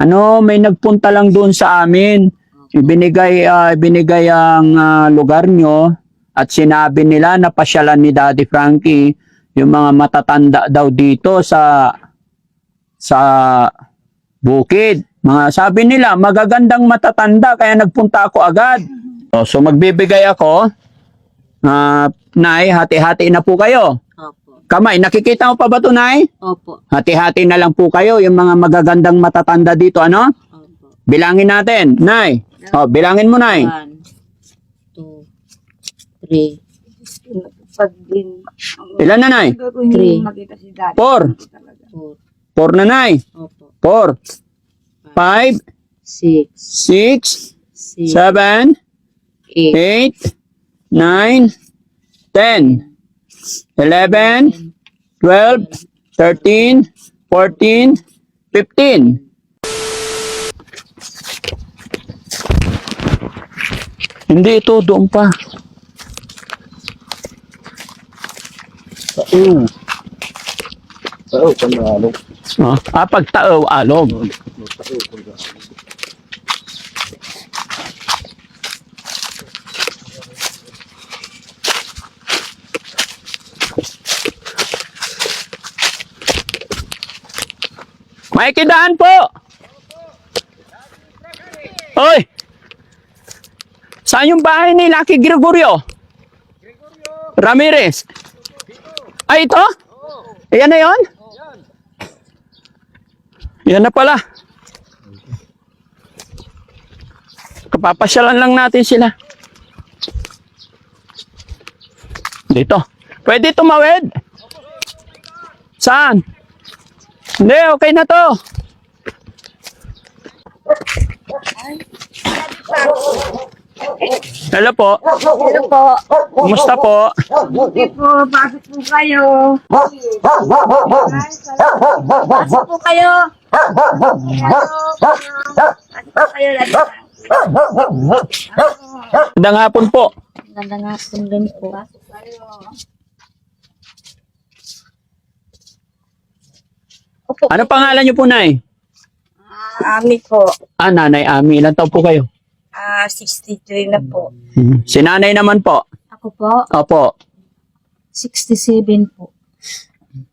Ano, may nagpunta lang doon sa amin. Ibinigay, ah, ibinigay ang ah, lugar nyo at sinabi nila na pasyalan ni Daddy Frankie yung mga matatanda daw dito sa sa bukid. Mga sabi nila, magagandang matatanda kaya nagpunta ako agad. So, magbibigay ako. Ah, Nay, hati-hati na po kayo. Opo. Kamay, nakikita mo pa ba ito, Nay? Opo. Hati-hati na lang po kayo, yung mga magagandang matatanda dito, ano? Opo. Bilangin natin, Nay. Oh, bilangin mo, Nay. One, two, three, Pag din, Ilan na, Nay? gagawin Three. yung makita si daddy. Four. four, Four na, Nay. opo, Four. Five, six, six, six, seven, eight, eight, nine, ten, eleven, twelve, thirteen, fourteen, fifteen. Hindi ito, doon pa. Tao. Tao, panalo. Ah, ah pag tao, alog. Tao, panalo. May kidaan po. Oy. Saan yung bahay ni Lucky Gregorio? Ramirez. Ay, ito? Ayan na yon? Yan na pala. Kapapasyalan lang natin sila. Dito. Pwede tumawid? Saan? Hindi, okay na to. Hello po. Hello po. Kumusta po? Buti po, pasok po kayo. Pasok po kayo. Pasok po kayo. Magandang hapon po. ganda nga po din po. Pasok kayo. Ano pangalan niyo po, Nay? Ah, Ami po. Ah, Nanay Ami. Ilan taon po kayo? Ah, 63 na po. Si Nanay naman po. Ako po, Opo. 67 po.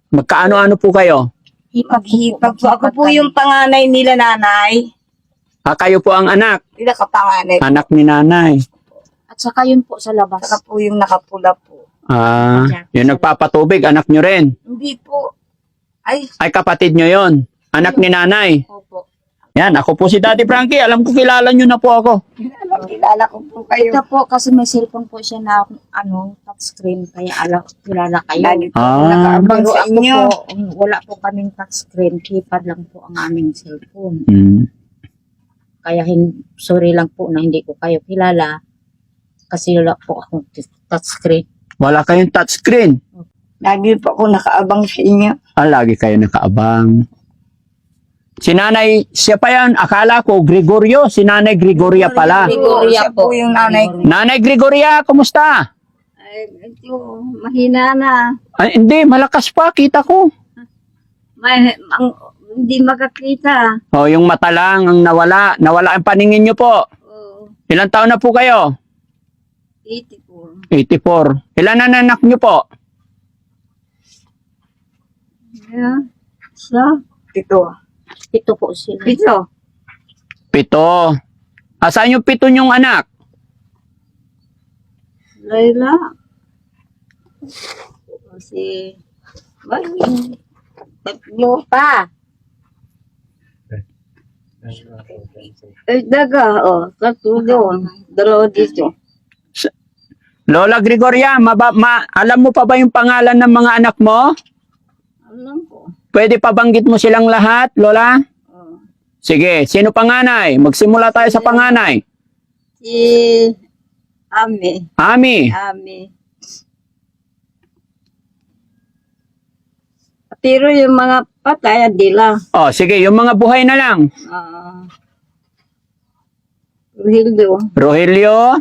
Magkaano-ano po kayo? Hipag-hipag po. Ako po yung panganay nila nanay. Ah, kayo po ang anak. Nila kapanganay. Anak ni Nanay. At saka yun po sa labas. Saka po yung nakapula po. Ah, yung nagpapatubig, anak niyo rin. Hindi po. Ay, Ay, kapatid niyo yon. Anak ni Nanay. Opo. Yan, ako po si Daddy Frankie. Alam ko kilala niyo na po ako. kilala, kilala ko po kayo. Ito po kasi may cellphone po siya na ano, touchscreen kaya alam kilala kayo. Lagi po Ah. nakaabang Pero sa ako inyo. po, um, wala po kaming touchscreen, keypad lang po ang aming cellphone. Hmm. Kaya hin- sorry lang po na hindi ko kayo kilala kasi wala po akong t- touchscreen. Wala kayong touchscreen. Lagi po ako nakaabang sa inyo. Ah, lagi kayo nakaabang. Si Nanay, siya pa yan. Akala ko, Gregorio. Si Nanay Gregoria pala. Gregoria po yung nanay ko. Nanay Gregoria, kumusta? Ay, ito, mahina na. Ay, hindi, malakas pa. Kita ko. May, ang, hindi makakita. Oh, yung mata lang ang nawala. Nawala ang paningin niyo po. Oh, Ilang taon na po kayo? 84. 84. Ilan na anak niyo po? Yeah. So, ito. Ito po sila. Ito. Pito. Asan yung pito niyong anak? Layla. Si, Bali. Tatlo pa. Eh, daga, oh. Tatlo doon. Dalawa dito. Lola Gregoria, maba, ma, alam mo pa ba yung pangalan ng mga anak mo? Pwede pa banggit mo silang lahat, Lola? Oh. Sige, sino panganay? Magsimula tayo sa panganay. Si Ami. Ami. Ami. Pero yung mga patay, hindi lang. Oh, sige, yung mga buhay na lang. Ah. Hildo. Rogelio.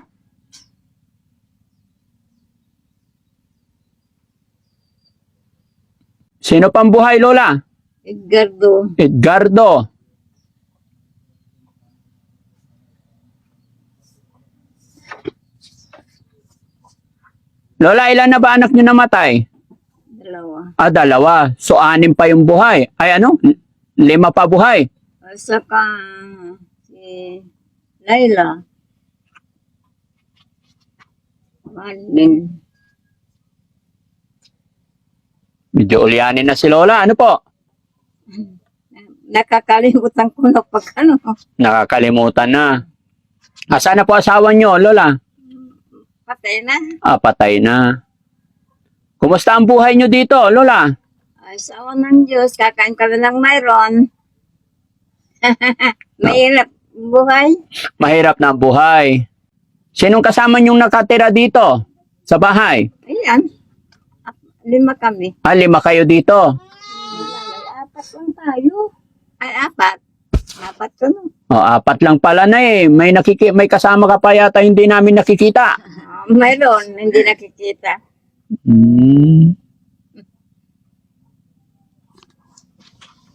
Sino pang buhay, Lola? Edgardo. Edgardo. Lola, ilan na ba anak niyo namatay? Dalawa. Ah, dalawa. So, anim pa yung buhay. Ay, ano? Lima pa buhay. Saka si Laila. Madeline. Medyo ulyanin na si Lola. Ano po? Nakakalimutan ko na pag ano. Nakakalimutan na. Asa na po asawa nyo, Lola? Patay na. Ah, patay na. Kumusta ang buhay nyo dito, Lola? Ay, sawa ng Diyos. Kakain ka na lang mayroon. Mahirap buhay. Mahirap na ang buhay. Sinong kasama nyong nakatira dito? Sa bahay? Ayan. Lima kami. Ah, lima kayo dito. Ay, apat lang tayo. Ay, apat. Apat ko no. O, apat lang pala na eh. May, nakiki may kasama ka pa yata hindi namin nakikita. Ah, mayroon. Hindi nakikita. Hmm.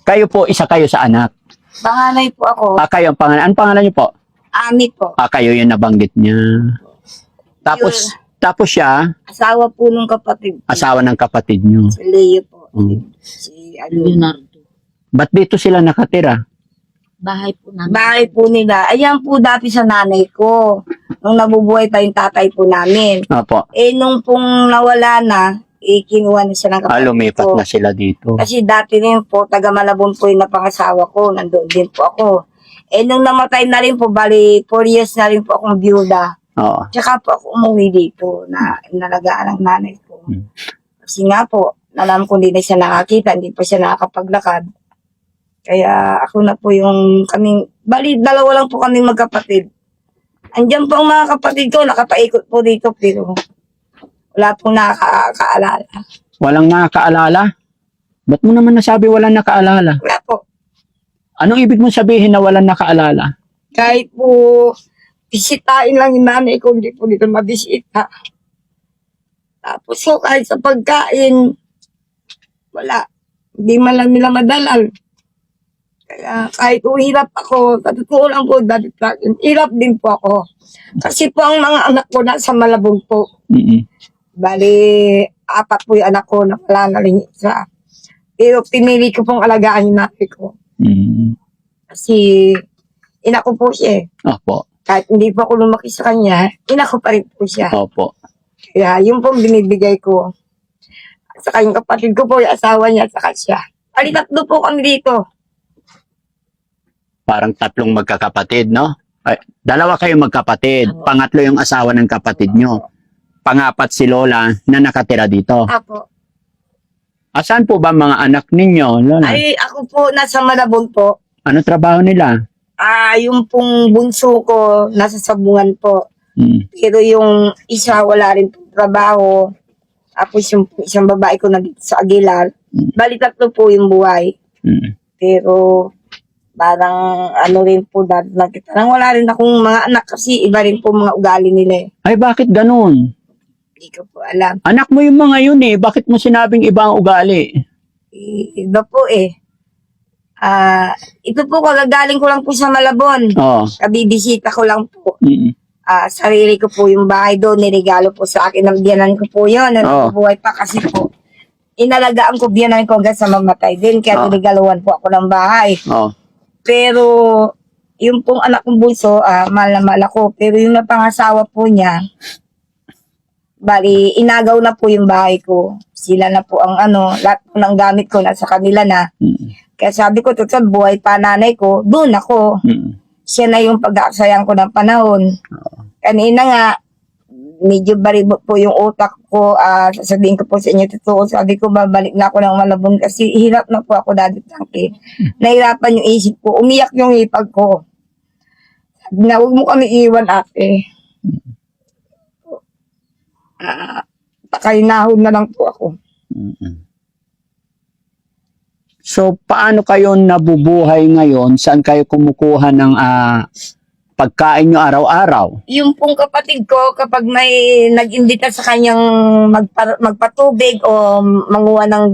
Kayo po, isa kayo sa anak. Panganay po ako. Ah, kayo ang pangalan. Anong pangalan niyo po? Ami po. Ah, kayo yung nabanggit niya. Tapos, tapos siya, Asawa po nung kapatid. ko. asawa ng kapatid niyo. Si Leo po. Mm. Si ano. Leonardo. Ba't dito sila nakatira? Bahay po namin. Bahay po nila. Ayan po dati sa nanay ko. Nung nabubuhay pa yung tatay po namin. Opo. Eh, nung pong nawala na, eh, kinuha na siya ng Ah, kapatid lumipat ko. na sila dito. Kasi dati rin po, taga Malabon po yung napangasawa ko. Nandoon din po ako. Eh, nung namatay na rin po, bali, 4 years na rin po akong byuda. Oo. Tsaka po ako umuwi dito na nalagaan ng nanay ko. Hmm. Kasi nga po, alam ko hindi na siya nakakita, hindi pa siya nakakapaglakad. Kaya ako na po yung kaming, bali dalawa lang po kaming magkapatid. Andiyan po ang mga kapatid ko, nakapaikot po dito, pero wala pong nakakaalala. Walang nakakaalala? Ba't mo naman nasabi walang nakaalala? Wala po. Anong ibig mong sabihin na walang nakaalala? Kahit po, bisitahin lang yung nanay ko, hindi po dito mabisita. Tapos so, kahit sa pagkain, wala. Hindi man lang nila madalal. Kaya kahit po hirap ako, sa totoo lang po, dati hirap din po ako. Kasi po ang mga anak ko nasa Malabong po. Mm-mm. Bali, apat po yung anak ko na wala na rin isa. Pero pinili ko pong alagaan yung nanay ko. Mm. Kasi ina ko po siya eh. Opo. Kahit hindi po ako lumaki sa kanya, ina ko pa rin po siya. Opo. Kaya yun po ang binibigay ko. At saka yung kapatid ko po, yung asawa niya, at saka siya. Ali, tatlo po kami dito. Parang tatlong magkakapatid, no? Ay, dalawa kayo magkapatid. Opo. Pangatlo yung asawa ng kapatid nyo. Pangapat si Lola na nakatira dito. Apo. Asan po ba mga anak ninyo, Lola? Ay, ako po, nasa Malabon po. Ano trabaho nila? Ah, yung pong bunso ko, nasa sabungan po. Mm. Pero yung isa, wala rin po trabaho. Tapos yung isang babae ko nandito sa Aguilar. Mm. Bali, tatlo po yung buhay. Mm. Pero parang ano rin po dati nakita. Parang wala rin akong mga anak kasi iba rin po mga ugali nila eh. Ay, bakit ganun? Hindi ko po alam. Anak mo yung mga yun eh. Bakit mo sinabing ibang ugali? I- Iba po eh. Ah, ito po kagagaling ko lang po sa Malabon. Oo. Kabibisita ko lang po. Mm. Ah, sarili ko po yung bahay doon, niregalo po sa akin. Nabigyanan ko po yun. Oo. Nabubuhay pa kasi po. Inalagaan ko biyanan ko hanggang sa mamatay din. Kaya Oo. niregaluhan po ako ng bahay. Oo. Pero, yung pong anak kong bunso, ah, mahal na mahal ako. Pero yung napangasawa po niya, bali, inagaw na po yung bahay ko. Sila na po ang ano, lahat po ng gamit ko nasa kanila na. Mm. Kaya sabi ko, total, buhay pa nanay ko, doon ako. Mm. Siya na yung pag-aaksayang ko ng panahon. Kanina nga, medyo baribot po yung utak ko. ah sasabihin ko po sa inyo, totoo. Sabi ko, babalik na ako ng malabon kasi hirap na po ako dati tangke. Nahirapan yung isip ko. Umiyak yung ipag ko. Sabi na, huwag mo kami iwan, ate. Ah, pakainahon na lang po ako. Mm-mm. So, paano kayo nabubuhay ngayon? Saan kayo kumukuha ng ah, pagkain nyo araw-araw? Yung pong kapatid ko, kapag may nag-imbita sa kanyang magpa- magpatubig o manguha ng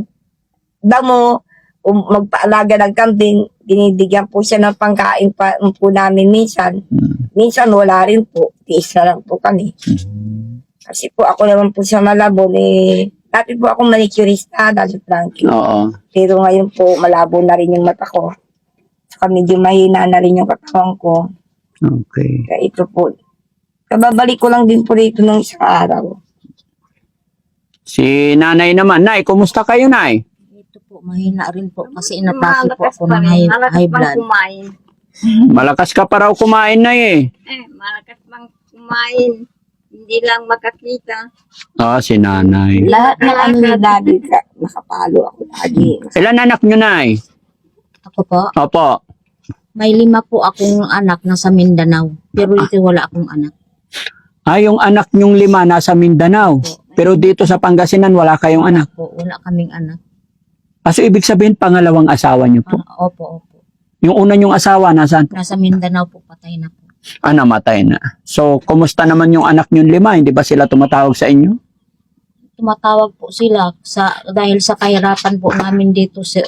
damo o magpaalaga ng kambing, binibigyan po siya ng pangkain pa po namin minsan. Mm. Minsan wala rin po. Tiis na lang po kami. Kasi po ako naman po sa Malabon eh, dati po ako manicurista, Daddy Frankie. Oo. Pero ngayon po, malabo na rin yung mata ko. Saka medyo mahina na rin yung katawan ko. Okay. Kaya ito po, kababalik ko lang din po rito nung isang araw. Si nanay naman. Nay, kumusta kayo, nay? Ito po, mahina rin po kasi inatake po ako ng high, high blood. kumain. Malakas ka pa raw kumain, nay eh. Eh, malakas bang kumain. Hindi lang makakita. Ah, si nanay. Lahat ng ano ni Daddy, ka- nakapalo ako lagi. Ilan anak nyo, nay? Ako po, Opo. may lima po akong anak na sa Mindanao. Pero dito wala akong anak. Ah, yung anak nyong lima nasa Mindanao. Pero dito sa Pangasinan, wala kayong anak. Po, wala kaming anak. Kaso ibig sabihin, pangalawang asawa nyo po. Ah, opo, opo. Yung una nyong asawa, nasaan? Nasa Mindanao po, patay na po. Ah, namatay na. So, kumusta naman yung anak nyong lima? Hindi ba sila tumatawag sa inyo? Tumatawag po sila sa dahil sa kahirapan po namin dito sa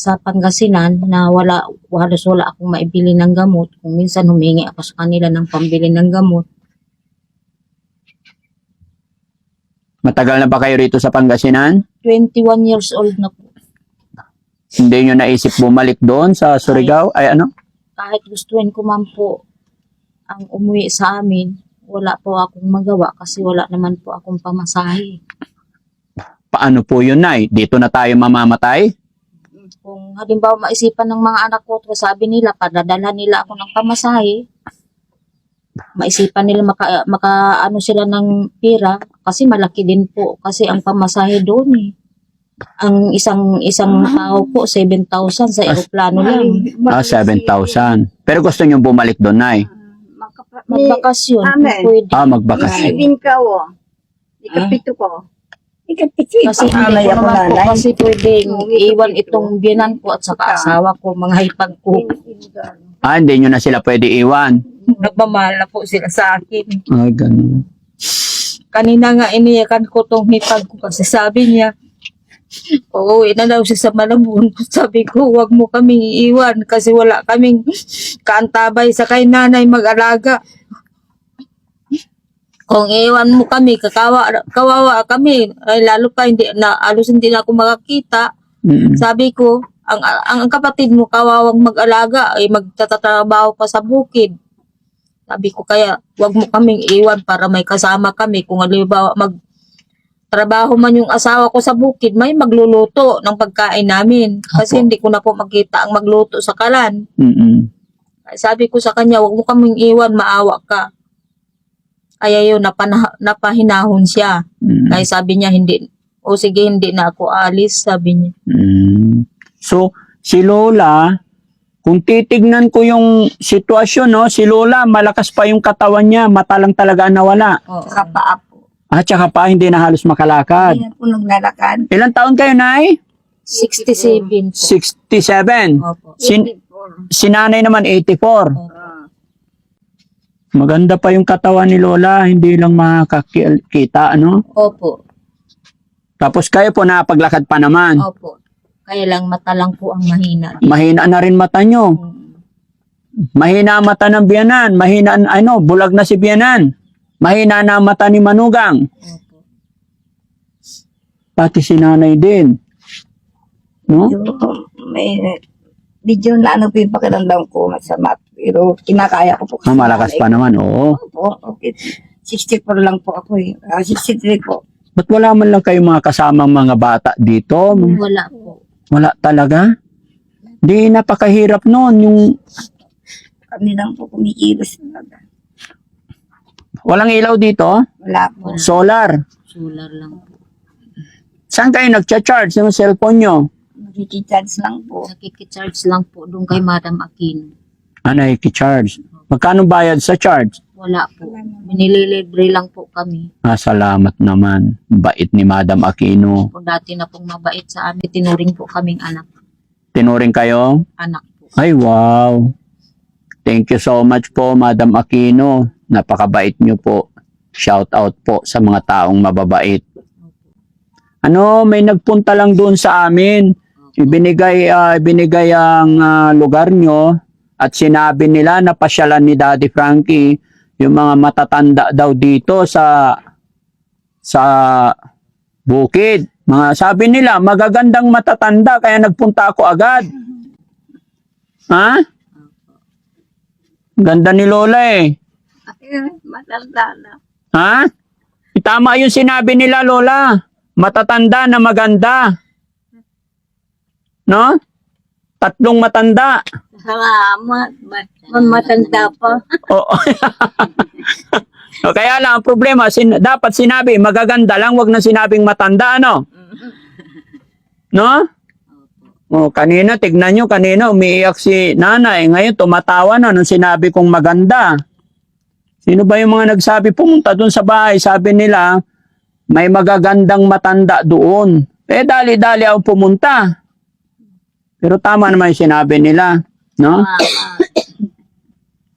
sa Pangasinan na wala halos wala akong maibili ng gamot. Kung minsan humingi ako sa kanila ng pambili ng gamot. Matagal na ba kayo rito sa Pangasinan? 21 years old na po. Hindi nyo naisip bumalik doon sa Surigao? Ay ano? Kahit gustuin ko man po ang umuwi sa amin, wala po akong magawa kasi wala naman po akong pamasahe. Paano po yun, Nay? Dito na tayo mamamatay? Kung halimbawa maisipan ng mga anak ko, sabi nila, padadala nila ako ng pamasahe, maisipan nila maka, maka ano sila ng pira, kasi malaki din po, kasi ang pamasahe doon eh. Ang isang isang tao po, 7,000 sa eroplano lang. Ah, 7,000. Pero gusto nyo bumalik doon, Nay? Makapa- Magbakasyon, Amen. pwede. Ah, magbakasyon. Isipin ka, oh. Ikapito ko. Ikapitsi, Kasi hindi ko naman po kasi pwedeng iwan itong biyanan ko at saka asawa ko, mga hipag ko. Ah, hindi nyo na sila pwede iwan. Nagmamahal na po sila sa akin. Ah, ganun. kanina nga iniyakan ko tong hipag ko kasi sabi niya, uuwi na daw siya sa Malabon. Sabi ko, wag mo kaming iiwan kasi wala kaming kaantabay sa kay nanay mag-alaga. Kung iiwan mo kami, kakawa, kawawa kami, ay lalo pa hindi na, alos hindi na ako makakita. Mm. Sabi ko, ang, ang, ang kapatid mo kawawang mag-alaga ay magtatrabaho pa sa bukid. Sabi ko kaya, wag mo kaming iwan para may kasama kami. Kung halimbawa mag trabaho man yung asawa ko sa bukid, may magluluto ng pagkain namin. Kasi Apo. hindi ko na po makita ang magluto sa kalan. Mm-mm. Sabi ko sa kanya, wag mo kaming iwan, maawa ka. Kaya yun, napana, napahinahon siya. Mm. Kaya sabi niya, hindi, o sige, hindi na ako alis, sabi niya. Mm. So, si Lola, kung titignan ko yung sitwasyon, no, si Lola, malakas pa yung katawan niya, mata lang talaga nawala. Oo. Saka paa po. At saka pa, hindi na halos makalakad. Hindi na po naglalakad. Ilang taon kayo, Nay? 67 po. 67. Opo. Si, si nanay naman, 84. Opo. Maganda pa yung katawan ni Lola, hindi lang makakita, ano? Opo. Tapos kayo po, napaglakad pa naman. Opo. Kaya lang mata lang po ang mahina. Mahina na rin mata nyo. Mm. Mahina ang mata ng biyanan. Mahina, ano, bulag na si biyanan. Mahina na ang mata ni Manugang. Opo. Pati si nanay din. No? Medyo, may, medyo na ano po yung pakiramdam ko masama. Pero kinakaya ko po. Ah, malakas pa naman, oo. Po, okay. 64 lang po ako eh. Ah, 63 po. Ba't wala man lang kayong mga kasamang mga bata dito? Wala po. Wala talaga? Di napakahirap noon. Yung Kami lang po kumikilos talaga. Walang ilaw dito, Wala po. solar. Solar lang po. Saan kayo nagcha-charge ng cellphone nyo? Nakikicharge lang po. Nakikicharge lang po doon kay Madam Aquino. Ah, nakikicharge. Magkano bayad sa charge? Wala po. Binililibre lang po kami. Ah, salamat naman. Bait ni Madam Aquino. Kung dati na pong mabait sa amin, tinuring po kaming anak. Tinuring kayo? Anak po. Ay, wow. Thank you so much po, Madam Aquino. Napakabait niyo po. Shout out po sa mga taong mababait. Ano, may nagpunta lang doon sa amin. Ibinigay, ah, ibinigay ang ah, lugar nyo at sinabi nila na pasyalan ni Daddy Frankie yung mga matatanda daw dito sa sa bukid. Mga sabi nila, magagandang matatanda kaya nagpunta ako agad. Ha? Ganda ni Lola eh. Matanda na. Ha? Tama yung sinabi nila, Lola. Matatanda na maganda. No? Tatlong matanda. Salamat. Ma- matanda pa. Oo. O, Kaya lang, ang problema, sin- dapat sinabi, magaganda lang, wag na sinabing matanda, ano? No? O, kanina, tignan nyo, kanina umiiyak si nanay. Ngayon, tumatawa na nung sinabi kong maganda. Sino ba yung mga nagsabi, pumunta dun sa bahay, sabi nila, may magagandang matanda doon. Eh, dali-dali ako pumunta. Pero tama naman yung sinabi nila. No?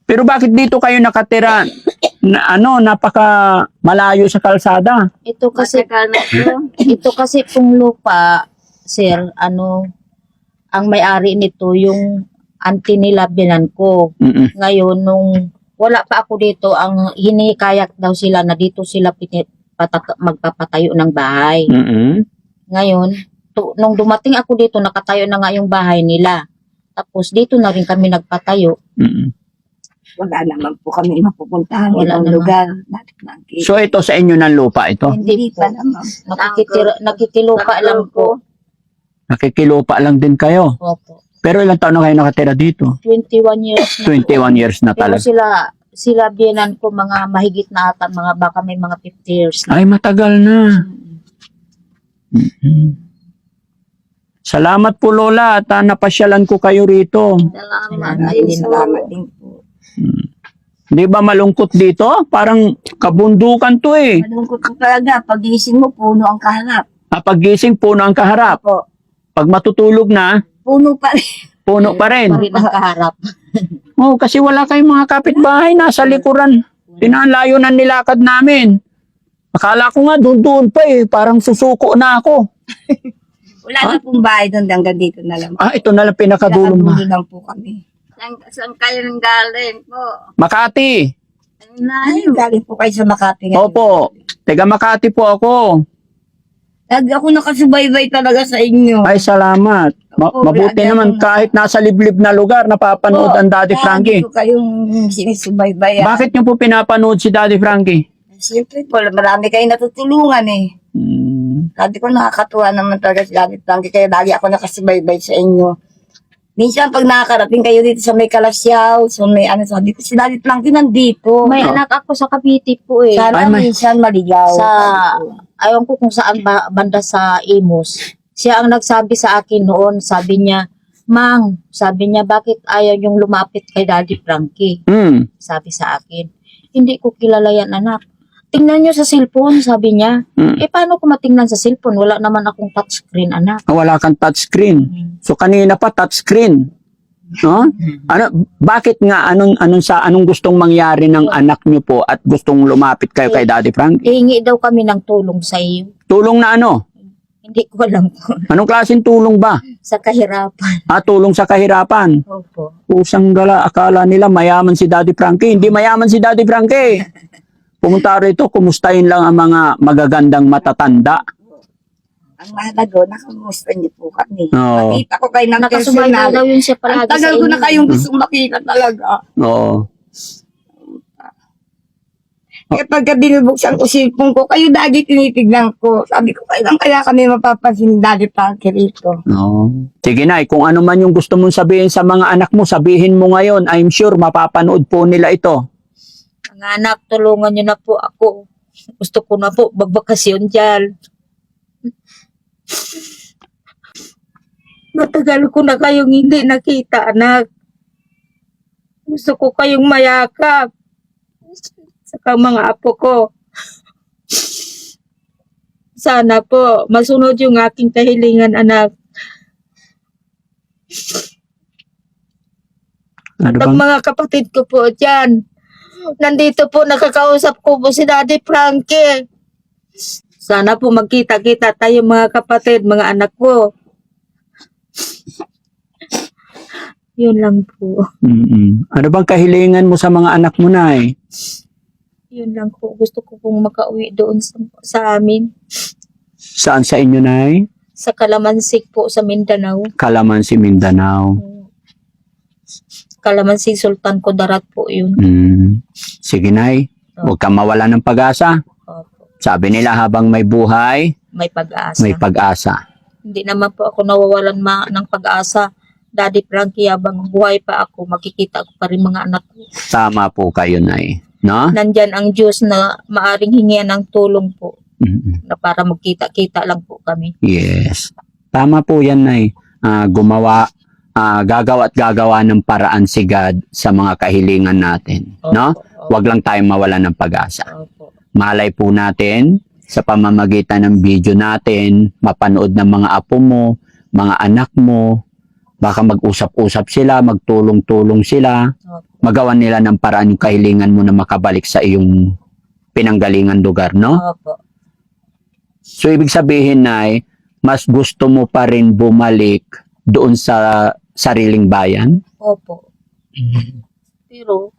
Pero bakit dito kayo nakatira? Na, ano, napaka malayo sa kalsada. Ito kasi ito kasi pong lupa, sir, ano, ang may-ari nito yung auntie nila binan ko. Mm-mm. Ngayon, nung wala pa ako dito, ang hinikayak daw sila na dito sila pinit, patat- magpapatayo ng bahay. Mm-mm. Ngayon, tu- nung dumating ako dito, nakatayo na nga yung bahay nila. Tapos dito na rin kami nagpatayo. Mm-mm. Wala naman po kami mapupuntahan Wala naman. lugar. Dati lang kita. So ito sa inyo ng lupa ito. Hindi Hindi po. pa naman. Nakikilupa lang po. Nakikilupa lang din kayo. Opo. Pero ilang taon na kayo nakatira dito? 21 years na. 21 years na Pero talaga. sila, sila biyanan ko mga mahigit na ata, mga baka may mga 50 years na. Ay, matagal na. Mm-mm. Salamat po Lola at ah, napasyalan ko kayo rito. Salamat. Salamat Ay, din, salamat din po. Di ba malungkot dito? Parang kabundukan to eh. Malungkot po talaga. Pagising mo, puno ang kaharap. Ah, Paggising puno ang kaharap. Po. Pag matutulog na, Puno pa rin. puno pa rin. Pa rin ang kaharap. Oh, kasi wala kayong mga kapitbahay nasa likuran. Pinalayo na nilakad namin. Akala ko nga doon doon pa eh, parang susuko na ako. Wala na pong bahay doon. Hanggang dito na lang. Ah, ito na lang pinakadulong Pinakadulo na. lang po kami. Saan, saan kayo nang galing po? Makati. Ay, galing po kayo sa Makati. ngayon. Opo. Taga Makati po ako. Lagi ako nakasubaybay talaga sa inyo. Ay, salamat. Ma- Opo, mabuti lagi naman ako- kahit nasa liblib na lugar napapanood Oo, ang Daddy Lagi Frankie. ko kayong sinisubaybayan. Bakit niyo po pinapanood si Daddy Frankie? Siyempre po, marami kayong natutulungan eh. Hmm. Sabi ko nakakatuwa naman talaga si Daddy Frankie kaya lagi ako nakasubaybay sa inyo. Minsan pag nakakarating kayo dito sa may Kalasyaw, sa may ano, sabi ko si Daddy Frankie nandito. May anak ako sa Cavite po eh. Sana Ay, may- minsan maligaw. Sa. Ayaw ko kung saan ba, banda sa Imus. Siya ang nagsabi sa akin noon, sabi niya, Mang, sabi niya, bakit ayaw yung lumapit kay Daddy Frankie? Hmm. Sabi sa akin, hindi ko kilala yan anak. Tingnan niyo sa cellphone, sabi niya. Hmm. Eh, paano ko matingnan sa cellphone? Wala naman akong touchscreen, anak. Wala kang touchscreen. So kanina pa touchscreen. No? Ano bakit nga anong anong sa anong gustong mangyari ng anak niyo po at gustong lumapit kayo kay Daddy Frankie? Hihingi daw kami ng tulong sa iyo. Tulong na ano? Hindi ko alam kung Anong klaseng tulong ba? sa kahirapan. Ah, tulong sa kahirapan. Opo. Pusang gala, akala nila mayaman si Daddy Frankie. Hindi mayaman si Daddy Frankie. Pumunta rito, kumustahin lang ang mga magagandang matatanda. Ang mahalaga, nakamusta niyo po kami. Oo. Makita ko kayo ng Nakasubaybay personal. daw yun siya Ang palagi sa tagal ko na inyo. kayong gustong makita talaga. Oo. Kaya pagka binubuksan ko cellphone ko, kayo lagi tinitignan ko. Sabi ko, kailan kaya kami mapapansin Daddy Frankie rito? Oo. Sige na, kung ano man yung gusto mong sabihin sa mga anak mo, sabihin mo ngayon. I'm sure mapapanood po nila ito. Mga anak, tulungan niyo na po ako. Gusto ko na po magbakasyon dyan. Matagal ko na kayong hindi nakita, anak. Gusto ko kayong mayakap. Saka mga apo ko. Sana po, masunod yung aking kahilingan, anak. Ano At ang bang? mga kapatid ko po dyan. Nandito po, nakakausap ko po si Daddy Frankie. Sana po magkita-kita tayo mga kapatid, mga anak ko. Yun lang po. Mm-mm. Ano bang kahilingan mo sa mga anak mo na eh? Yun lang po. Gusto ko pong makauwi doon sa, sa amin. Saan sa inyo, Nay? Sa Kalamansig po sa Mindanao. Kalamansi, Mindanao. Kalamansig Sultan Kudarat po yun. Mm. Sige, Nay. Huwag kang mawala ng pag-asa. Sabi nila habang may buhay, May pag-asa. may pag-asa. Hindi naman po ako nawawalan ma ng pag-asa. Daddy Frankie, habang buhay pa ako, makikita ko pa rin mga anak ko. Tama po kayo, Nay. No? Nandyan ang Diyos na maaring hingian ng tulong po Mm-mm. na para magkita-kita lang po kami. Yes. Tama po yan, Nay. Ah, gumawa, ah, gagawa at gagawa ng paraan si God sa mga kahilingan natin. No? Opo, Huwag lang tayong mawala ng pag-asa. Opo. Malay po natin sa pamamagitan ng video natin, mapanood ng mga apo mo, mga anak mo, baka mag-usap-usap sila, magtulong-tulong sila, Opo. magawan nila ng paraan yung kahilingan mo na makabalik sa iyong pinanggalingan lugar, no? Opo. So, ibig sabihin, Nay, mas gusto mo pa rin bumalik doon sa sariling bayan? Opo. Pero,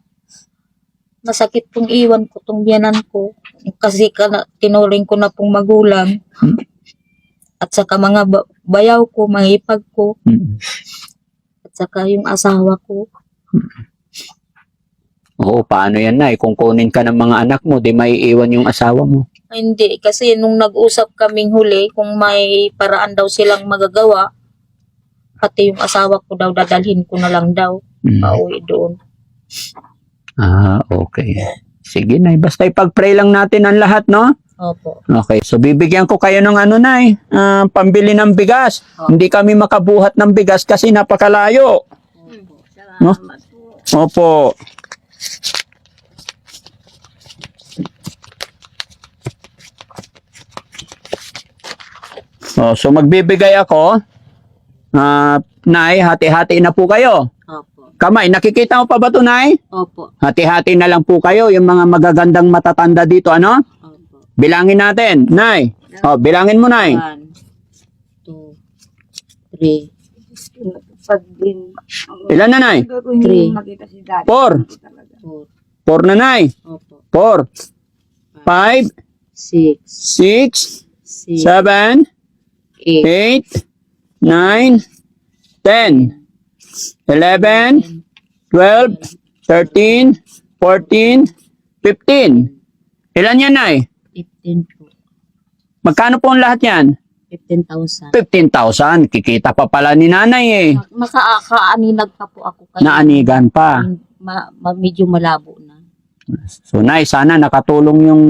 masakit pong iwan ko tong biyanan ko. Kasi ka na, tinuring ko na pong magulang. Hmm. At saka mga ba- bayaw ko, mga ipag ko. Mm. At saka yung asawa ko. Oo, paano yan, Nay? Kung kunin ka ng mga anak mo, di may iwan yung asawa mo. Ay, hindi, kasi nung nag-usap kaming huli, kung may paraan daw silang magagawa, pati yung asawa ko daw, dadalhin ko na lang daw, Mm. pauwi doon. Ah, okay. Sige, Nay. Basta ipag-pray lang natin ang lahat, no? Opo. Okay, so bibigyan ko kayo ng ano, Nay, ah, pambili ng bigas. Oh. Hindi kami makabuhat ng bigas kasi napakalayo. No? Salamat po. Opo. Oh, so magbibigay ako. Ah, Nay, hati-hati na po kayo. Opo. Kamay, nakikita mo pa ba to, Nay? Opo. Hati-hati na lang po kayo, yung mga magagandang matatanda dito, ano? Opo. Bilangin natin, Nay. Oh, bilangin mo, Nay. One, two, three, Pag din, Ilan na, Nay? Three. makita si daddy. Four. four, Four na, Nay. opo, Four. Five, six, six, six, seven, eight, eight, nine, ten, eleven, twelve, thirteen, fourteen, fifteen. Ilan yan, Nay? fifteen po. Magkano po ang lahat yan? Fifteen thousand. 15,000. Kikita pa pala ni nanay eh. Makaaninag pa po ako kayo. Naanigan pa. Ma, ma, medyo malabo na. So, Nay, sana nakatulong yung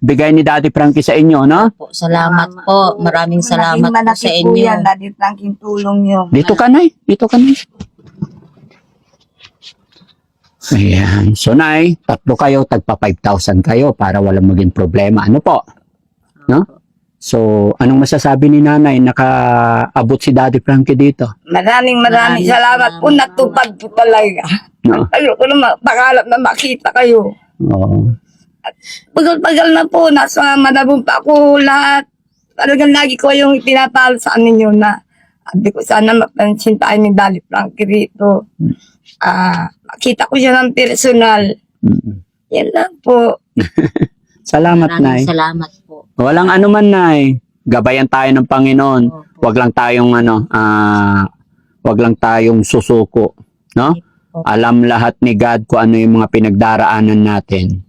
bigay ni Daddy Frankie sa inyo, no? Po, salamat po. Maraming salamat po sa Malaki po inyo. yan, daddy Frankie, tulong nyo. Dito ka, Nay. Dito ka, Nay. Ayan. So, Nay, tatlo kayo, tagpa 5,000 kayo para walang maging problema. Ano po? No? So, anong masasabi ni Nanay? Nakaabot si Daddy Frankie dito. Maraming maraming Maraming salamat po, salamat natupad po talaga. No? Ayoko na mapakalap na makita kayo. Oo. Pagal-pagal na po, nasa manabong pa ako lahat. Talagang lagi ko yung pinapalo sa ninyo na sabi ko sana mapansin tayo ni Dali Frankie rito. Ah, makita ko siya ng personal. Yan lang po. Salamat, Nay. Maraming salamat po. Walang ano man, Nay. Gabayan tayo ng Panginoon. Opo. Wag lang tayong ano, ah, wag lang tayong susuko, no? Opo. Alam lahat ni God kung ano yung mga pinagdaraanan natin.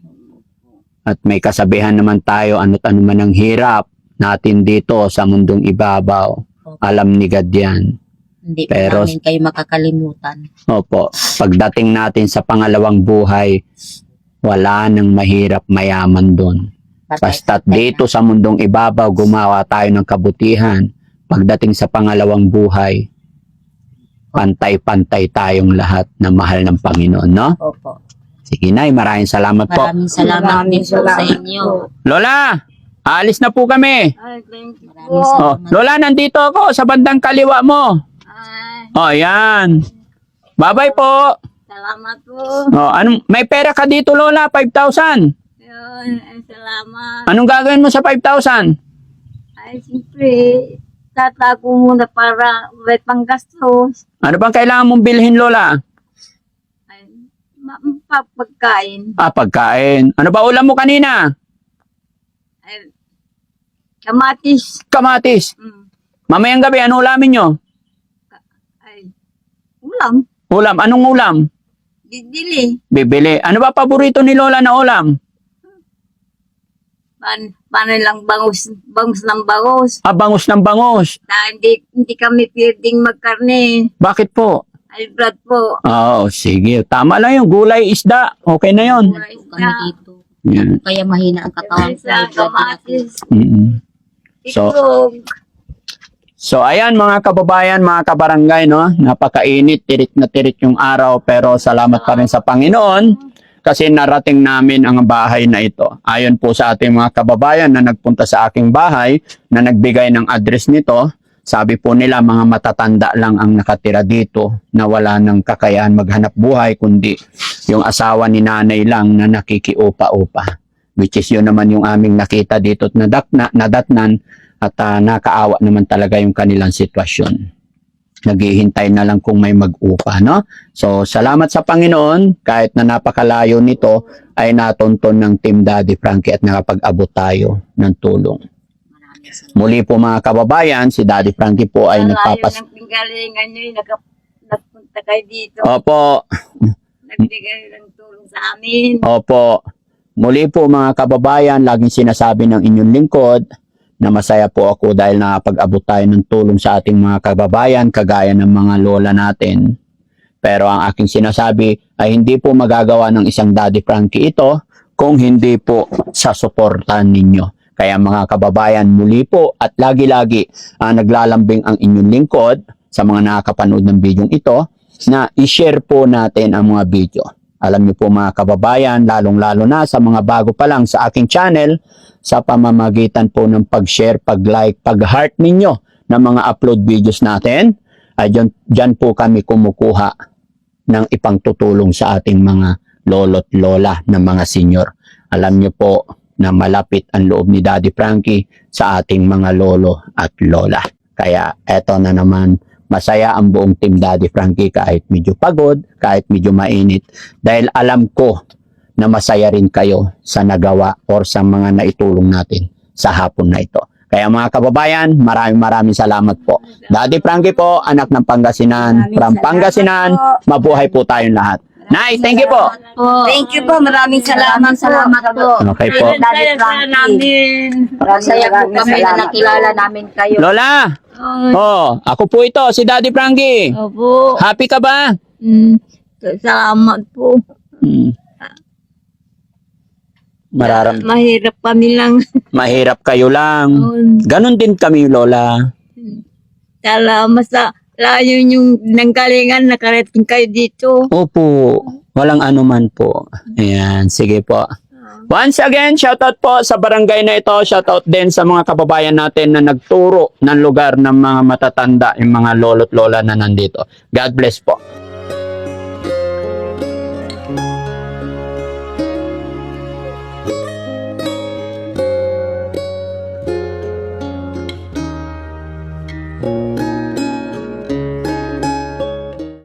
At may kasabihan naman tayo, ano't ano man ang hirap natin dito sa mundong ibabaw. Opo. Alam ni God yan. Hindi Pero- namin kayo makakalimutan. Opo, pagdating natin sa pangalawang buhay, wala nang mahirap mayaman doon. Basta't dito sa mundong ibabaw, gumawa tayo ng kabutihan. Pagdating sa pangalawang buhay, pantay-pantay tayong lahat na mahal ng Panginoon, no? Opo. Sige, Nay, maraming salamat po. Maraming salamat Maraming din po sa salamat inyo. po. Lola, aalis na po kami. Ay, thank you Maraming po. Oh, salamat. Lola, nandito ako sa bandang kaliwa mo. Ay, Oh, yan. Bye-bye po. salamat po. Oh, anong, may pera ka dito, Lola, 5,000. Yun, ay, salamat. Anong gagawin mo sa 5,000? Ay, siyempre, tatago muna para may panggastos. Ano bang kailangan mong bilhin, Lola? Pagkain. Ah, pagkain. Ano ba ulam mo kanina? Ay, kamatis. Kamatis. Mm. Mamayang gabi, ano ulamin nyo? Ay, ulam. Ulam. Anong ulam? Didili. Bibili. Ano ba paborito ni Lola na ulam? Pan, paano lang bangus, bangus ng bangus. Ah, bangus ng bangus. Na hindi, hindi kami pwedeng magkarne. Bakit po? Ay, blood po. Oo, sige. Tama lang yung gulay, isda. Okay na yun. Wala Kami isda. dito. Yan. Kaya mahina ang katawan. Isa, kamatis. Mm-mm. So- Itlog. So ayan mga kababayan, mga kabarangay, no? Napakainit, tirik na tirik yung araw pero salamat pa rin sa Panginoon kasi narating namin ang bahay na ito. Ayon po sa ating mga kababayan na nagpunta sa aking bahay na nagbigay ng address nito, sabi po nila mga matatanda lang ang nakatira dito na wala ng kakayahan maghanap buhay kundi yung asawa ni nanay lang na nakikiupa-upa. Which is yun naman yung aming nakita dito at nadakna, nadatnan at ah, nakaawa naman talaga yung kanilang sitwasyon. Naghihintay na lang kung may mag-upa, no? So, salamat sa Panginoon, kahit na napakalayo nito, ay natonton ng Team Daddy Frankie at nakapag-abot tayo ng tulong. Muli po mga kababayan, si Daddy Frankie po ay nagpapas... ng pinggalingan nyo, nag- nagpunta kayo dito. Opo, Nagbigay ng tulong sa amin. Opo. Muli po mga kababayan, laging sinasabi ng inyong lingkod na masaya po ako dahil nakapag-abot tayo ng tulong sa ating mga kababayan kagaya ng mga lola natin. Pero ang aking sinasabi ay hindi po magagawa ng isang Daddy Frankie ito kung hindi po sa suportahan ninyo. Kaya mga kababayan, muli po at lagi-lagi ah, naglalambing ang inyong lingkod sa mga nakakapanood ng video ito na i-share po natin ang mga video. Alam niyo po mga kababayan, lalong-lalo na sa mga bago pa lang sa aking channel, sa pamamagitan po ng pag-share, pag-like, pag-heart ninyo ng mga upload videos natin, ay dyan, dyan po kami kumukuha ng ipang tutulong sa ating mga lolo't lola ng mga senior. Alam niyo po na malapit ang loob ni Daddy Frankie sa ating mga lolo at lola. Kaya eto na naman, masaya ang buong team Daddy Frankie kahit medyo pagod, kahit medyo mainit. Dahil alam ko na masaya rin kayo sa nagawa or sa mga naitulong natin sa hapon na ito. Kaya mga kababayan, maraming maraming salamat po. Daddy Frankie po, anak ng Pangasinan. From Pangasinan, mabuhay po tayong lahat. Nay, thank you po. Po. Thank you po. Maraming salamat, Salamat po. Okay po. Daddy Frankie. namin. Masaya po Maraming kami na salamat nakilala namin kayo. Lola, Ay, oh, ako po ito, si Daddy Frankie. Opo. Happy ka ba? Mm, salamat po. Hmm. Mararam, Mahirap kami lang. mahirap kayo lang. Ganon din kami, Lola. Salamat sa layo yung nanggalingan. Nakarating kayo dito. Opo, walang anuman po. Ayan, sige po. Once again, shoutout po sa barangay na ito. Shoutout din sa mga kababayan natin na nagturo ng lugar ng mga matatanda, yung mga lolo't lola na nandito. God bless po.